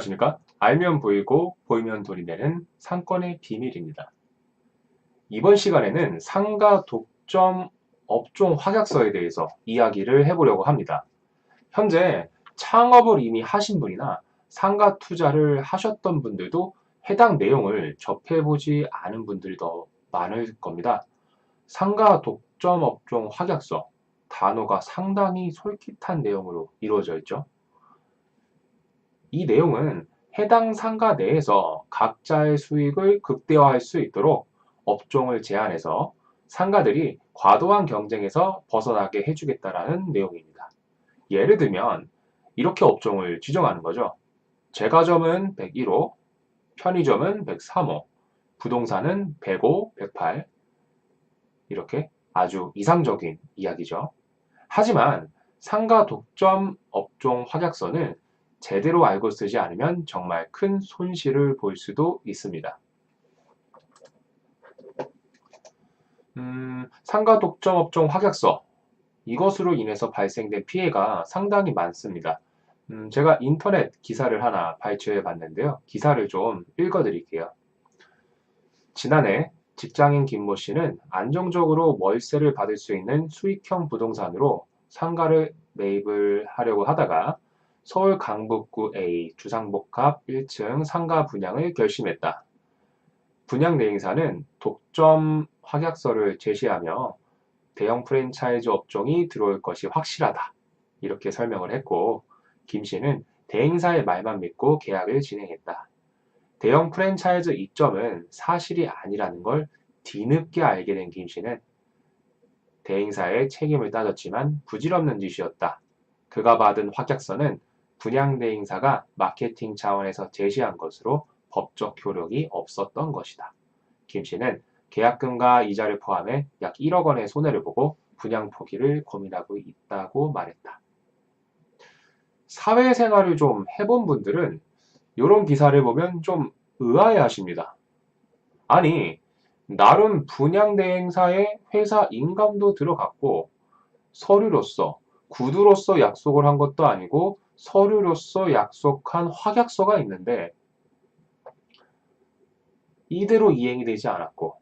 안녕하십니까? 알면 보이고 보이면 돈이 되는 상권의 비밀입니다. 이번 시간에는 상가 독점 업종 확약서에 대해서 이야기를 해보려고 합니다. 현재 창업을 이미 하신 분이나 상가 투자를 하셨던 분들도 해당 내용을 접해보지 않은 분들이 더 많을 겁니다. 상가 독점 업종 확약서 단어가 상당히 솔깃한 내용으로 이루어져 있죠. 이 내용은 해당 상가 내에서 각자의 수익을 극대화할 수 있도록 업종을 제한해서 상가들이 과도한 경쟁에서 벗어나게 해주겠다라는 내용입니다. 예를 들면 이렇게 업종을 지정하는 거죠. 제과점은 101호, 편의점은 103호, 부동산은 105, 108 이렇게 아주 이상적인 이야기죠. 하지만 상가 독점 업종 확약서는 제대로 알고 쓰지 않으면 정말 큰 손실을 볼 수도 있습니다. 음, 상가 독점 업종 확약서 이것으로 인해서 발생된 피해가 상당히 많습니다. 음, 제가 인터넷 기사를 하나 발췌해 봤는데요. 기사를 좀 읽어 드릴게요. 지난해 직장인 김모 씨는 안정적으로 월세를 받을 수 있는 수익형 부동산으로 상가를 매입을 하려고 하다가 서울 강북구 A 주상복합 1층 상가 분양을 결심했다. 분양 대행사는 독점 확약서를 제시하며 대형 프랜차이즈 업종이 들어올 것이 확실하다. 이렇게 설명을 했고 김 씨는 대행사의 말만 믿고 계약을 진행했다. 대형 프랜차이즈 입점은 사실이 아니라는 걸 뒤늦게 알게 된 김 씨는 대행사의 책임을 따졌지만 부질없는 짓이었다. 그가 받은 확약서는 분양대 행사가 마케팅 차원에서 제시한 것으로 법적 효력이 없었던 것이다. 김 씨는 계약금과 이자를 포함해 약 1억 원의 손해를 보고 분양 포기를 고민하고 있다고 말했다. 사회생활을 좀 해본 분들은 이런 기사를 보면 좀 의아해 하십니다. 아니, 나름 분양대 행사에 회사 인감도 들어갔고 서류로서 구두로서 약속을 한 것도 아니고 서류로서 약속한 확약서가 있는데 이대로 이행이 되지 않았고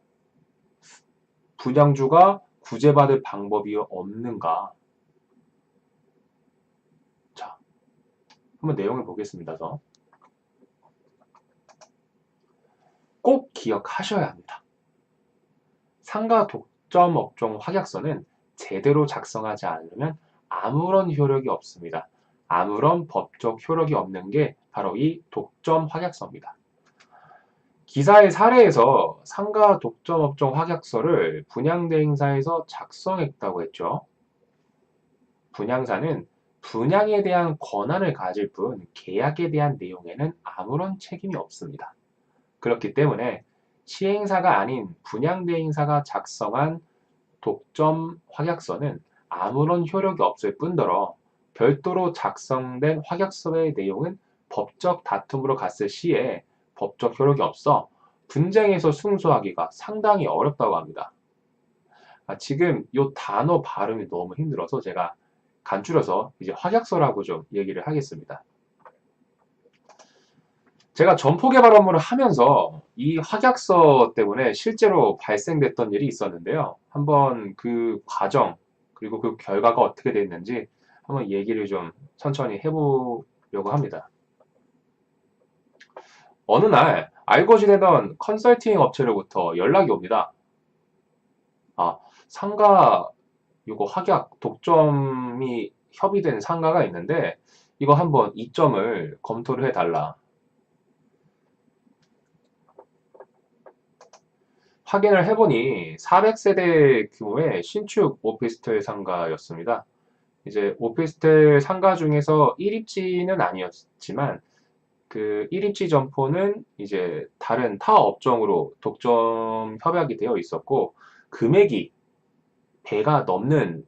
분양주가 구제받을 방법이 없는가? 자, 한번 내용을 보겠습니다. 더. 꼭 기억하셔야 합니다. 상가 독점 업종 확약서는 제대로 작성하지 않으면 아무런 효력이 없습니다. 아무런 법적 효력이 없는 게 바로 이 독점 확약서입니다. 기사의 사례에서 상가 독점 업종 확약서를 분양대행사에서 작성했다고 했죠. 분양사는 분양에 대한 권한을 가질 뿐 계약에 대한 내용에는 아무런 책임이 없습니다. 그렇기 때문에 시행사가 아닌 분양대행사가 작성한 독점 확약서는 아무런 효력이 없을 뿐더러 별도로 작성된 확약서의 내용은 법적 다툼으로 갔을 시에 법적 효력이 없어 분쟁에서 승소하기가 상당히 어렵다고 합니다. 아, 지금 이 단어 발음이 너무 힘들어서 제가 간줄여서 이제 확약서라고 좀 얘기를 하겠습니다. 제가 점포 개발 업무를 하면서 이 확약서 때문에 실제로 발생됐던 일이 있었는데요. 한번 그 과정 그리고 그 결과가 어떻게 됐는지 한번 얘기를 좀 천천히 해보려고 합니다. 어느 날 알고 지내던 컨설팅 업체로부터 연락이 옵니다. 아, 상가 이거 확약 독점이 협의된 상가가 있는데 이거 한번 이점을 검토를 해달라. 확인을 해보니 400세대 규모의 신축 오피스텔 상가였습니다. 이제 오피스텔 상가 중에서 1입지는 아니었지만 그 1입지 점포는 이제 다른 타 업종으로 독점 협약이 되어 있었고 금액이 배가 넘는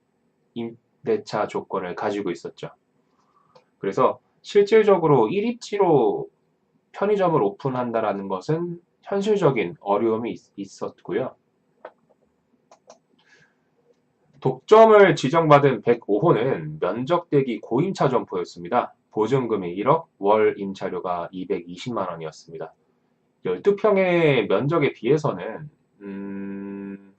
임대차 조건을 가지고 있었죠. 그래서 실질적으로 1입지로 편의점을 오픈한다라는 것은 현실적인 어려움이 있, 었고요 독점을 지정받은 105호는 면적 대기 고임차 점포였습니다. 보증금이 1억, 월 임차료가 220만 원이었습니다. 12평의 면적에 비해서는 음,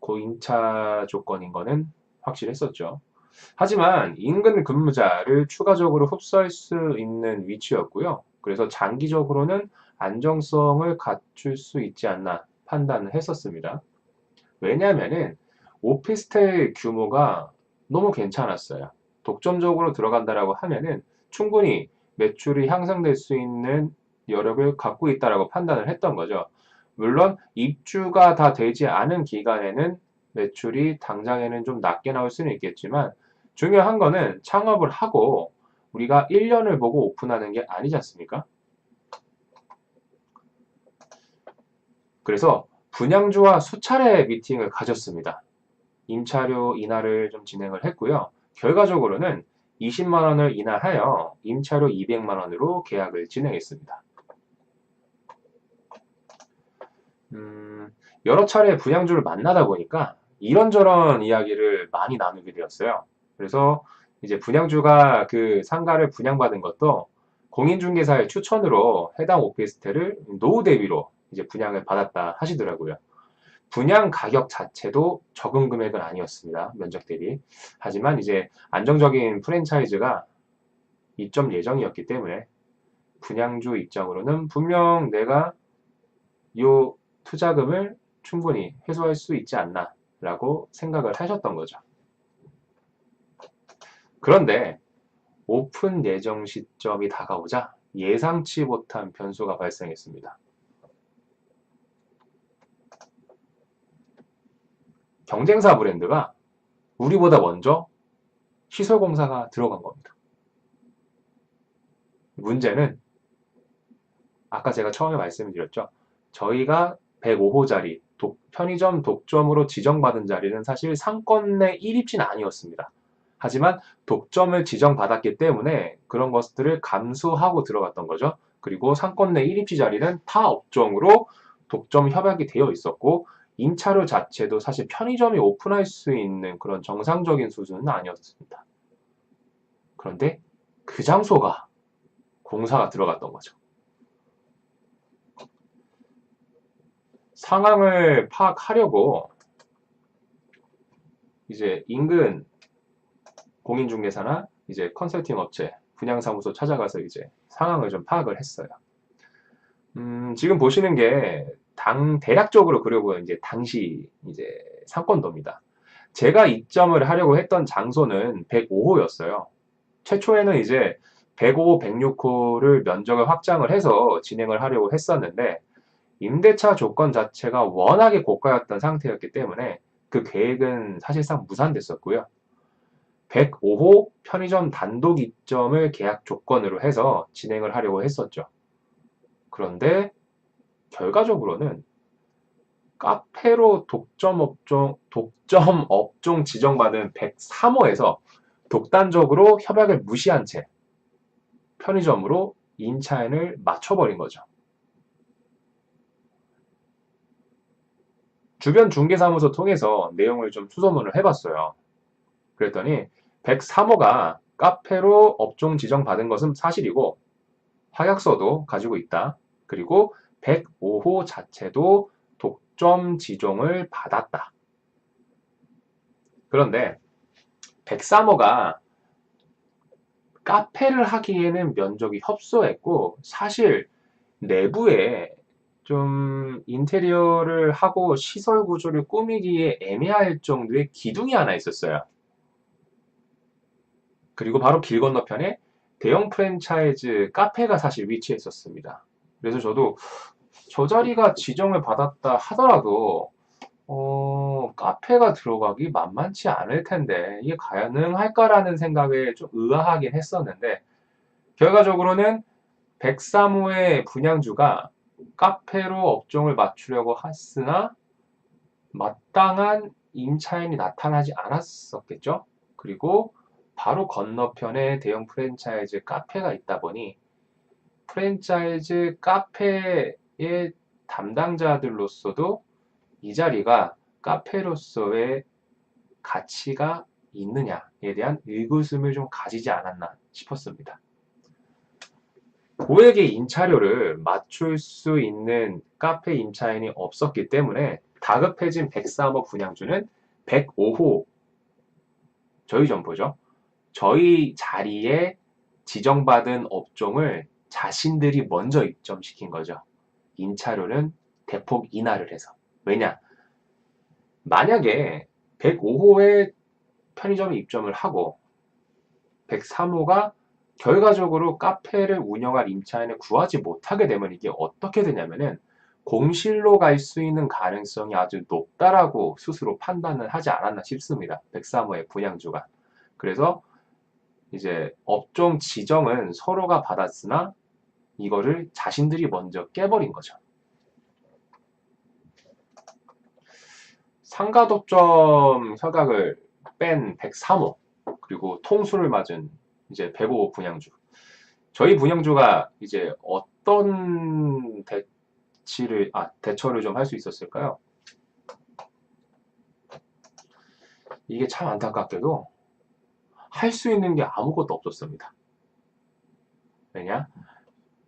고임차 조건인 거는 확실했었죠. 하지만 인근 근무자를 추가적으로 흡수할 수 있는 위치였고요. 그래서 장기적으로는 안정성을 갖출 수 있지 않나 판단을 했었습니다. 왜냐하면은 오피스텔 규모가 너무 괜찮았어요. 독점적으로 들어간다라고 하면은 충분히 매출이 향상될 수 있는 여력을 갖고 있다라고 판단을 했던 거죠. 물론 입주가 다 되지 않은 기간에는 매출이 당장에는 좀 낮게 나올 수는 있겠지만 중요한 거는 창업을 하고 우리가 1년을 보고 오픈하는 게 아니지 않습니까? 그래서 분양주와 수차례 미팅을 가졌습니다. 임차료 인하를 좀 진행을 했고요. 결과적으로는 20만 원을 인하하여 임차료 200만 원으로 계약을 진행했습니다. 음, 여러 차례 분양주를 만나다 보니까 이런저런 이야기를 많이 나누게 되었어요. 그래서 이제 분양주가 그 상가를 분양받은 것도 공인중개사의 추천으로 해당 오피스텔을 노후 대비로 이제 분양을 받았다 하시더라고요. 분양 가격 자체도 적은 금액은 아니었습니다. 면적 대비. 하지만 이제 안정적인 프랜차이즈가 입점 예정이었기 때문에 분양주 입장으로는 분명 내가 이 투자금을 충분히 회수할 수 있지 않나 라고 생각을 하셨던 거죠. 그런데 오픈 예정 시점이 다가오자 예상치 못한 변수가 발생했습니다. 경쟁사 브랜드가 우리보다 먼저 시설공사가 들어간 겁니다. 문제는 아까 제가 처음에 말씀드렸죠. 저희가 105호짜리 편의점 독점으로 지정받은 자리는 사실 상권 내 1입지는 아니었습니다. 하지만 독점을 지정받았기 때문에 그런 것들을 감수하고 들어갔던 거죠. 그리고 상권 내 1입지 자리는 타 업종으로 독점 협약이 되어 있었고 임차료 자체도 사실 편의점이 오픈할 수 있는 그런 정상적인 수준은 아니었습니다. 그런데 그 장소가 공사가 들어갔던 거죠. 상황을 파악하려고 이제 인근 공인중개사나 이제 컨설팅 업체, 분양사무소 찾아가서 이제 상황을 좀 파악을 했어요. 음, 지금 보시는 게 당, 대략적으로 그려보는 이제 당시 이제 상권도입니다. 제가 입점을 하려고 했던 장소는 105호였어요. 최초에는 이제 105, 106호를 면적을 확장을 해서 진행을 하려고 했었는데 임대차 조건 자체가 워낙에 고가였던 상태였기 때문에 그 계획은 사실상 무산됐었고요. 105호 편의점 단독 입점을 계약 조건으로 해서 진행을 하려고 했었죠. 그런데 결과적으로는 카페로 독점 업종, 독점 업종 지정받은 103호에서 독단적으로 협약을 무시한 채 편의점으로 인차인을 맞춰버린 거죠. 주변 중개사무소 통해서 내용을 좀 수소문을 해봤어요. 그랬더니 103호가 카페로 업종 지정받은 것은 사실이고 확약서도 가지고 있다. 그리고 105호 자체도 독점 지종을 받았다. 그런데 103호가 카페를 하기에는 면적이 협소했고 사실 내부에 좀 인테리어를 하고 시설 구조를 꾸미기에 애매할 정도의 기둥이 하나 있었어요. 그리고 바로 길 건너편에 대형 프랜차이즈 카페가 사실 위치해 있었습니다. 그래서 저도 저 자리가 지정을 받았다 하더라도 어, 카페가 들어가기 만만치 않을 텐데 이게 가능할까라는 생각에 좀 의아하긴 했었는데 결과적으로는 103호의 분양주가 카페로 업종을 맞추려고 했으나 마땅한 임차인이 나타나지 않았었겠죠. 그리고 바로 건너편에 대형 프랜차이즈 카페가 있다 보니 프랜차이즈 카페 의 담당자들로서도 이 자리가 카페로서의 가치가 있느냐에 대한 의구심을 좀 가지지 않았나 싶었습니다. 고액의 임차료를 맞출 수 있는 카페 임차인이 없었기 때문에 다급해진 103호 분양주는 105호 저희 점포죠. 저희 자리에 지정받은 업종을 자신들이 먼저 입점시킨 거죠. 임차료는 대폭 인하를 해서. 왜냐? 만약에 105호에 편의점에 입점을 하고 103호가 결과적으로 카페를 운영할 임차인을 구하지 못하게 되면 이게 어떻게 되냐면은 공실로 갈 수 있는 가능성이 아주 높다라고 스스로 판단을 하지 않았나 싶습니다. 103호의 분양주가. 그래서 이제 업종 지정은 서로가 받았으나 이거를 자신들이 먼저 깨버린 거죠. 상가독점 협약을 뺀 103호 그리고 통수를 맞은 이제 105호 분양주. 저희 분양주가 이제 어떤 대치를 아 대처를 좀 할 수 있었을까요? 이게 참 안타깝게도 할 수 있는 게 아무것도 없었습니다. 왜냐?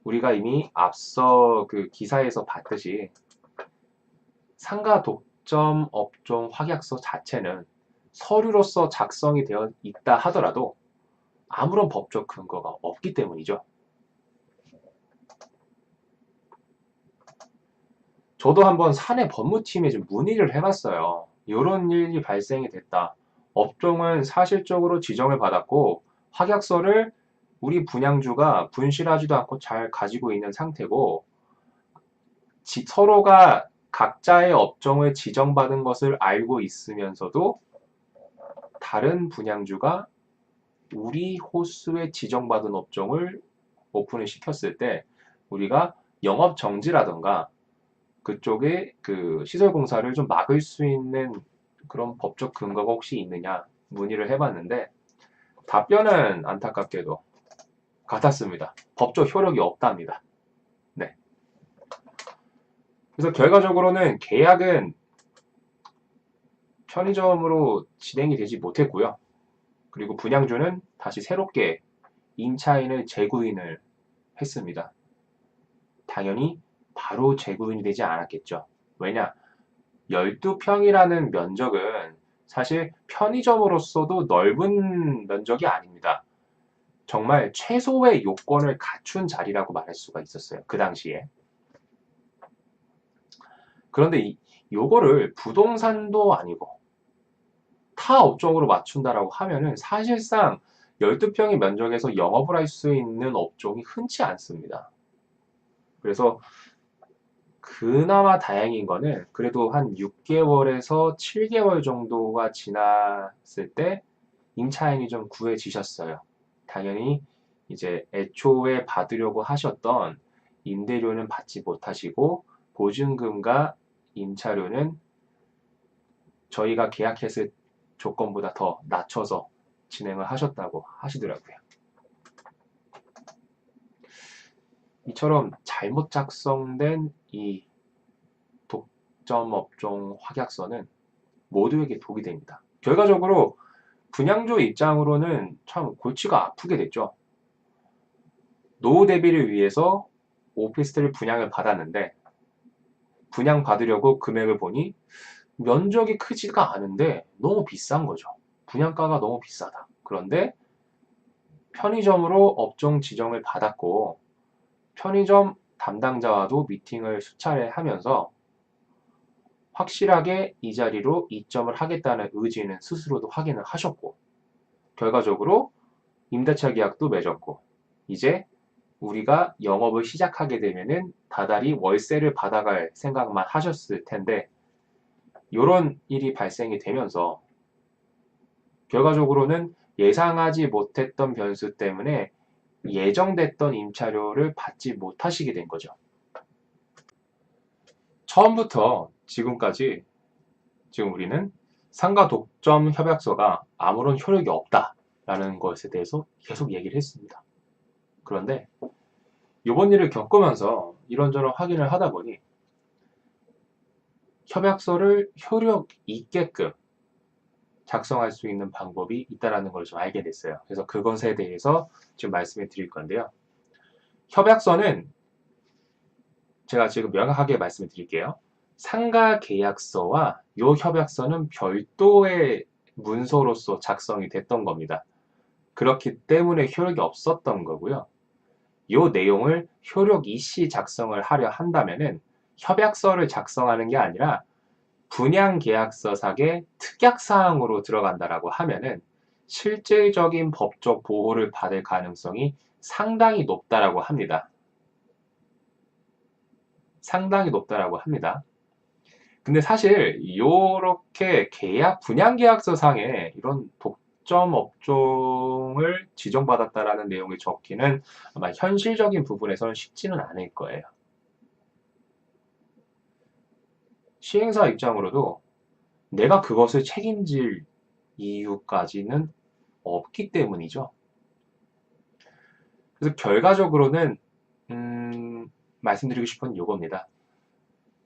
우리가 이미 앞서 그 기사에서 봤듯이 상가 독점 업종 확약서 자체는 서류로서 작성이 되어 있다 하더라도 아무런 법적 근거가 없기 때문이죠. 저도 한번 사내 법무팀에 좀 문의를 해봤어요. 이런 일이 발생이 됐다. 업종은 사실적으로 지정을 받았고 확약서를 우리 분양주가 분실하지도 않고 잘 가지고 있는 상태고 지, 서로가 각자의 업종을 지정받은 것을 알고 있으면서도 다른 분양주가 우리 호수에 지정받은 업종을 오픈을 시켰을 때 우리가 영업 정지라던가 그쪽에 그 시설 공사를 좀 막을 수 있는 그런 법적 근거가 혹시 있느냐 문의를 해봤는데 답변은 안타깝게도 같았습니다. 법적 효력이 없답니다. 네. 그래서 결과적으로는 계약은 편의점으로 진행이 되지 못했고요. 그리고 분양주는 다시 새롭게 임차인을 재구인을 했습니다. 당연히 바로 재구인이 되지 않았겠죠. 왜냐? 12평이라는 면적은 사실 편의점으로서도 넓은 면적이 아닙니다. 정말 최소의 요건을 갖춘 자리라고 말할 수가 있었어요. 그 당시에. 그런데 이, 요거를 부동산도 아니고 타 업종으로 맞춘다라고 하면은 사실상 12평의 면적에서 영업을 할 수 있는 업종이 흔치 않습니다. 그래서 그나마 다행인 거는 그래도 한 6개월에서 7개월 정도가 지났을 때 임차인이 좀 구해지셨어요. 당연히 이제 애초에 받으려고 하셨던 임대료는 받지 못하시고 보증금과 임차료는 저희가 계약했을 조건보다 더 낮춰서 진행을 하셨다고 하시더라고요. 이처럼 잘못 작성된 이 독점 업종 확약서는 모두에게 독이 됩니다. 결과적으로 분양조 입장으로는 참 골치가 아프게 됐죠. 노후 대비를 위해서 오피스텔 분양을 받았는데 분양 받으려고 금액을 보니 면적이 크지가 않은데 너무 비싼 거죠. 분양가가 너무 비싸다. 그런데 편의점으로 업종 지정을 받았고 편의점 담당자와도 미팅을 수차례 하면서 확실하게 이 자리로 이점을 하겠다는 의지는 스스로도 확인을 하셨고 결과적으로 임대차 계약도 맺었고 이제 우리가 영업을 시작하게 되면은 다달이 월세를 받아갈 생각만 하셨을 텐데 이런 일이 발생이 되면서 결과적으로는 예상하지 못했던 변수 때문에 예정됐던 임차료를 받지 못하시게 된 거죠. 처음부터 지금까지 지금 우리는 상가 독점 협약서가 아무런 효력이 없다라는 것에 대해서 계속 얘기를 했습니다. 그런데 이번 일을 겪으면서 이런저런 확인을 하다 보니 협약서를 효력 있게끔 작성할 수 있는 방법이 있다라는 걸 좀 알게 됐어요. 그래서 그것에 대해서 지금 말씀을 드릴 건데요. 협약서는 제가 지금 명확하게 말씀을 드릴게요. 상가 계약서와 이 협약서는 별도의 문서로서 작성이 됐던 겁니다. 그렇기 때문에 효력이 없었던 거고요. 이 내용을 효력 이시 작성을 하려 한다면은 협약서를 작성하는 게 아니라 분양 계약서상의 특약 사항으로 들어간다라고 하면은 실질적인 법적 보호를 받을 가능성이 상당히 높다라고 합니다. 상당히 높다라고 합니다. 근데 사실 이렇게 계약 분양 계약서 상에 이런 독점 업종을 지정받았다라는 내용이 적기는 아마 현실적인 부분에서는 쉽지는 않을 거예요. 시행사 입장으로도 내가 그것을 책임질 이유까지는 없기 때문이죠. 그래서 결과적으로는 음, 말씀드리고 싶은 요겁니다.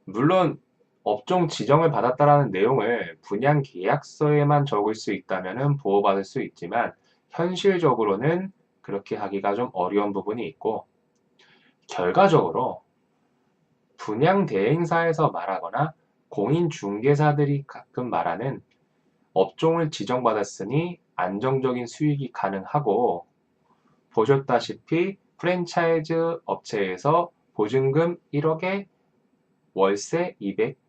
물론 업종 지정을 받았다라는 내용을 분양 계약서에만 적을 수 있다면 보호받을 수 있지만 현실적으로는 그렇게 하기가 좀 어려운 부분이 있고 결과적으로 분양 대행사에서 말하거나 공인 중개사들이 가끔 말하는 업종을 지정받았으니 안정적인 수익이 가능하고 보셨다시피 프랜차이즈 업체에서 보증금 1억에 월세 200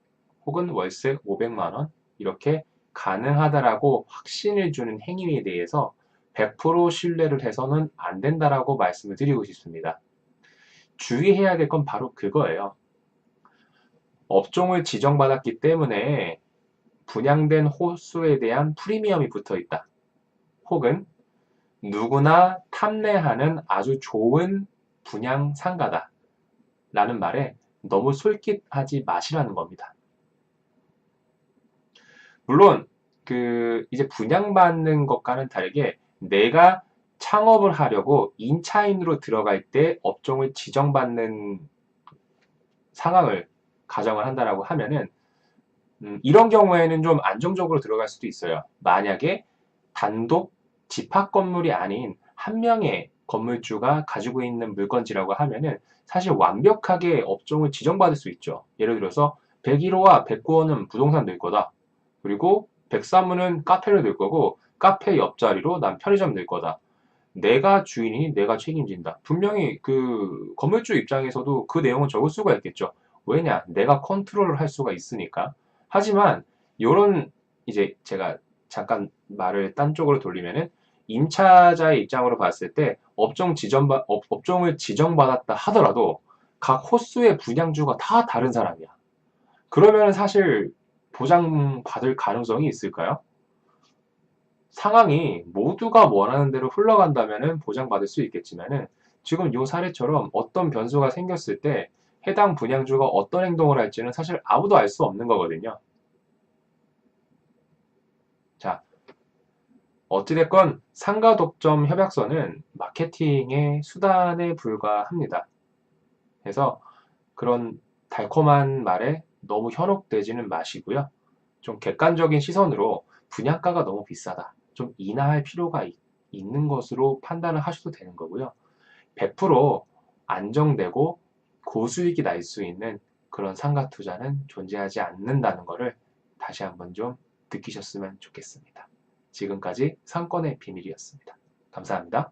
혹은 월세 500만원 이렇게 가능하다라고 확신을 주는 행위에 대해서 100% 신뢰를 해서는 안 된다라고 말씀을 드리고 싶습니다. 주의해야 될 건 바로 그거예요. 업종을 지정받았기 때문에 분양된 호수에 대한 프리미엄이 붙어 있다. 혹은 누구나 탐내하는 아주 좋은 분양 상가다. 라는 말에 너무 솔깃하지 마시라는 겁니다. 물론 그 이제 분양받는 것과는 다르게 내가 창업을 하려고 인차인으로 들어갈 때 업종을 지정받는 상황을 가정을 한다라고 하면은 음, 이런 경우에는 좀 안정적으로 들어갈 수도 있어요. 만약에 단독 집합 건물이 아닌 한 명의 건물주가 가지고 있는 물건지라고 하면은 사실 완벽하게 업종을 지정받을 수 있죠. 예를 들어서 101호와 109호는 부동산 될 거다. 그리고 103호는 카페를 될 거고 카페 옆자리로 난 편의점 될 거다. 내가 주인이니 내가 책임진다. 분명히 그 건물주 입장에서도 그 내용은 적을 수가 있겠죠. 왜냐? 내가 컨트롤을 할 수가 있으니까. 하지만 이런 이제 제가 잠깐 말을 딴 쪽으로 돌리면은 임차자의 입장으로 봤을 때 업종 지정받 업, 업종을 지정받았다 하더라도 각 호수의 분양주가 다 다른 사람이야. 그러면 사실 보장받을 가능성이 있을까요? 상황이 모두가 원하는 대로 흘러간다면 보장받을 수 있겠지만은 지금 이 사례처럼 어떤 변수가 생겼을 때 해당 분양주가 어떤 행동을 할지는 사실 아무도 알 수 없는 거거든요. 자, 어찌됐건 상가 독점 협약서는 마케팅의 수단에 불과합니다. 그래서 그런 달콤한 말에 너무 현혹되지는 마시고요. 좀 객관적인 시선으로 분양가가 너무 비싸다. 좀 인하할 필요가 있, 는 것으로 판단을 하셔도 되는 거고요. 100% 안정되고 고수익이 날 수 있는 그런 상가 투자는 존재하지 않는다는 것을 다시 한번 좀 느끼셨으면 좋겠습니다. 지금까지 상권의 비밀이었습니다. 감사합니다.